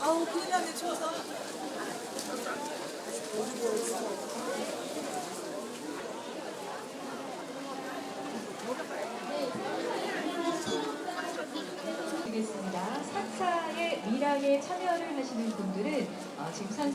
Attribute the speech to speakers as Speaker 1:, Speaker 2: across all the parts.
Speaker 1: 아우 큰일 났네 추워서
Speaker 2: 드리겠습니다. 산사의 미락에 참여를 하시는 분들은 어, 지금 산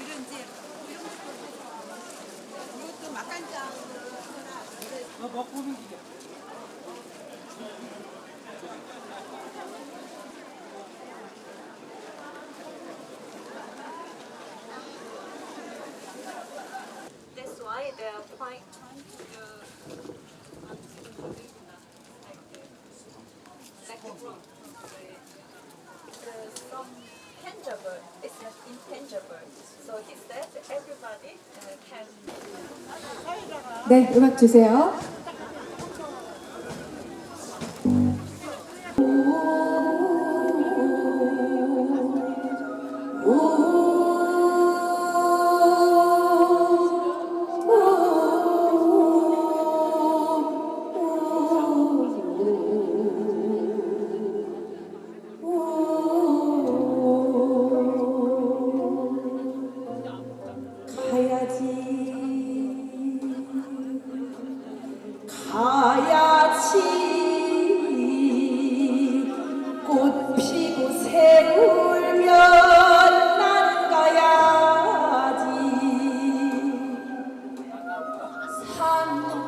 Speaker 1: 이런 이제 이것도 막간장
Speaker 3: That's why uh,
Speaker 4: 네, 음악 주세요. upon the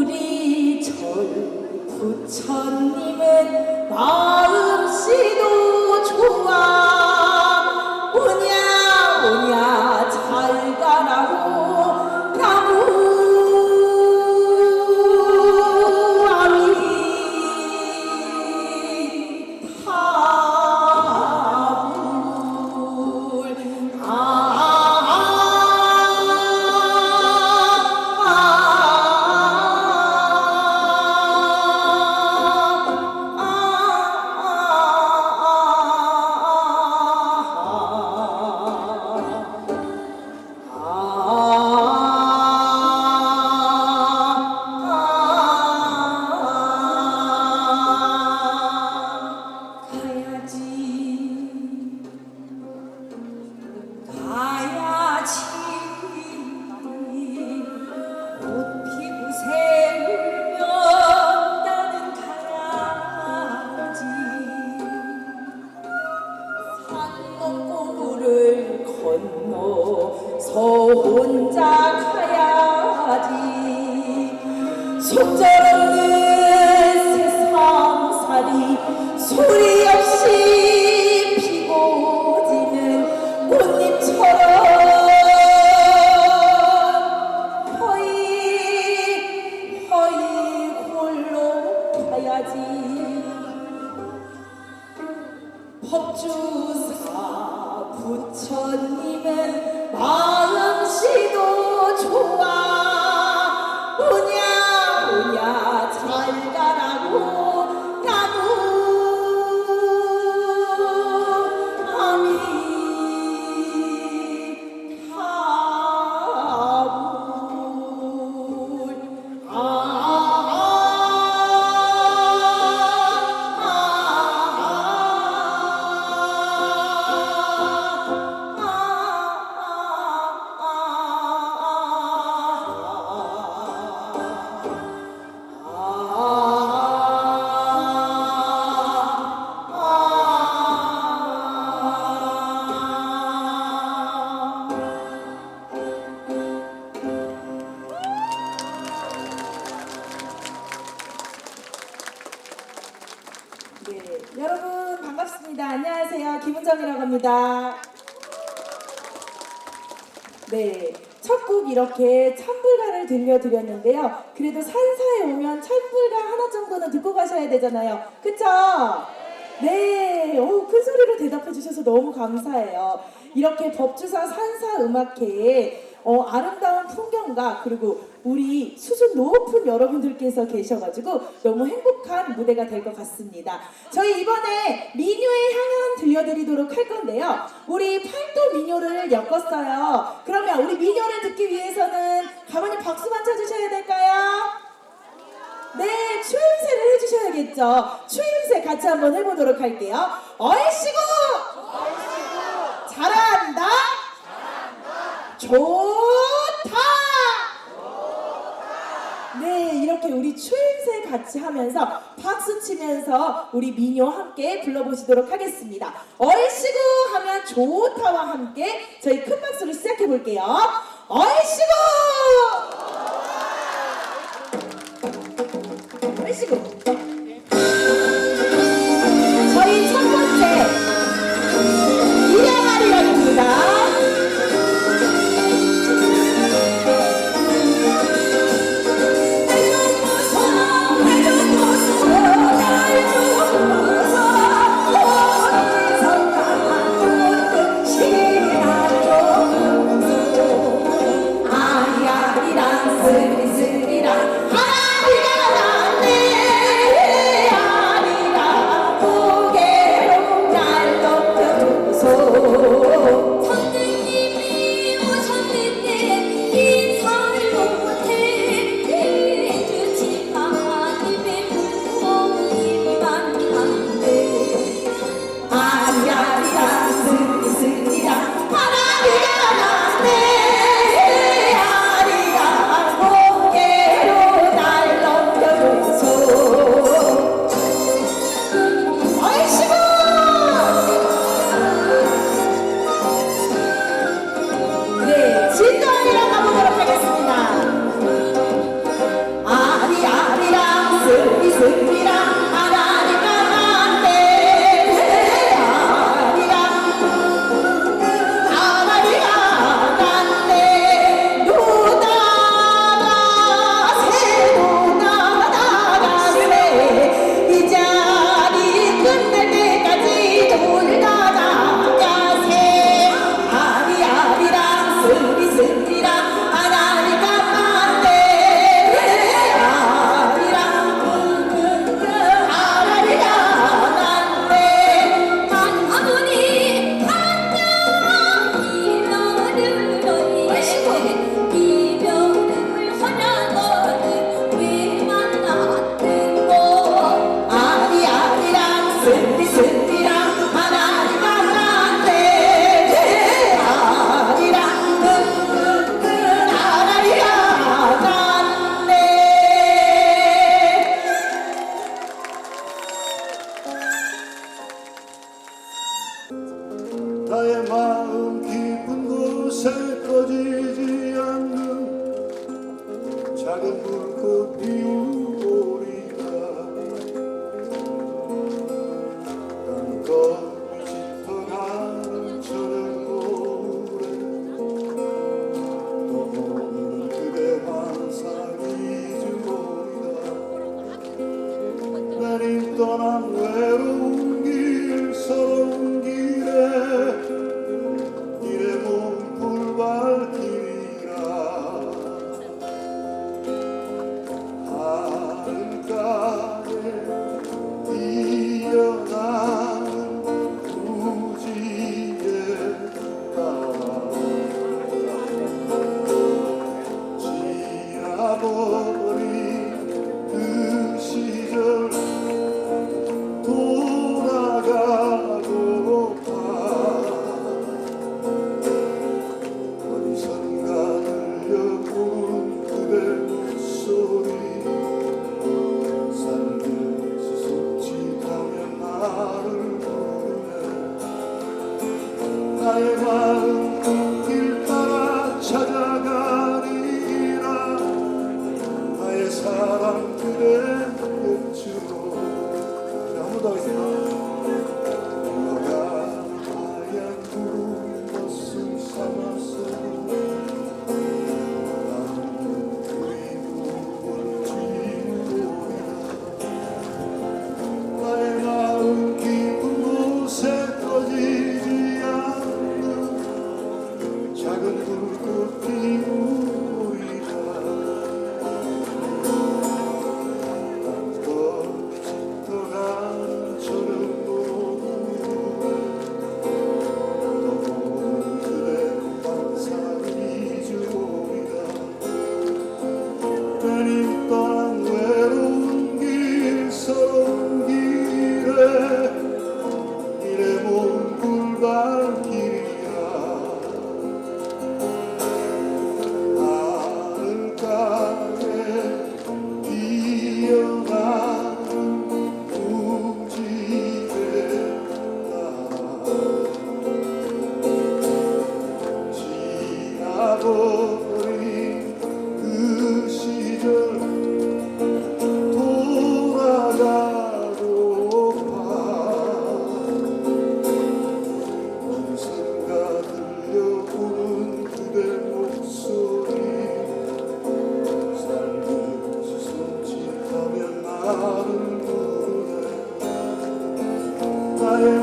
Speaker 4: 우리 절 부처님은 세 첫 곡 이렇게 천불가를 들려드렸는데요. 그래도 산사에 오면 천불가 하나 정도는 듣고 가셔야 되잖아요. 그쵸? 네, 오, 큰 소리로 대답해 주셔서 너무 감사해요. 이렇게 법주사 산사 음악회에 어, 아름다운 풍경과 그리고 우리 수준 높은 여러분들께서 계셔가지고 너무 행복한 무대가 될 것 같습니다. 저희 이번에 민요의 향연 들려드리도록 할 건데요. 우리 팔도 민요를 엮었어요. 그러면 우리 민요를 듣기 위해서는 가만히 박수만 쳐주셔야 될까요? 네, 추임새를 해주셔야겠죠. 추임새 같이 한번 해보도록 할게요. 얼씨구! 잘한다! 좋다! 네, 이렇게 우리 추임새 같이 하면서 박수 치면서 우리 민요 함께 불러보시도록 하겠습니다. 얼씨구 하면 좋다와 함께 저희 큰 박수로 시작해 볼게요. 얼씨구!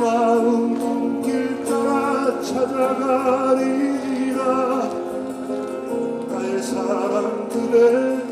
Speaker 5: 아름다운 길 따라 찾아가리라. 나의 사랑들의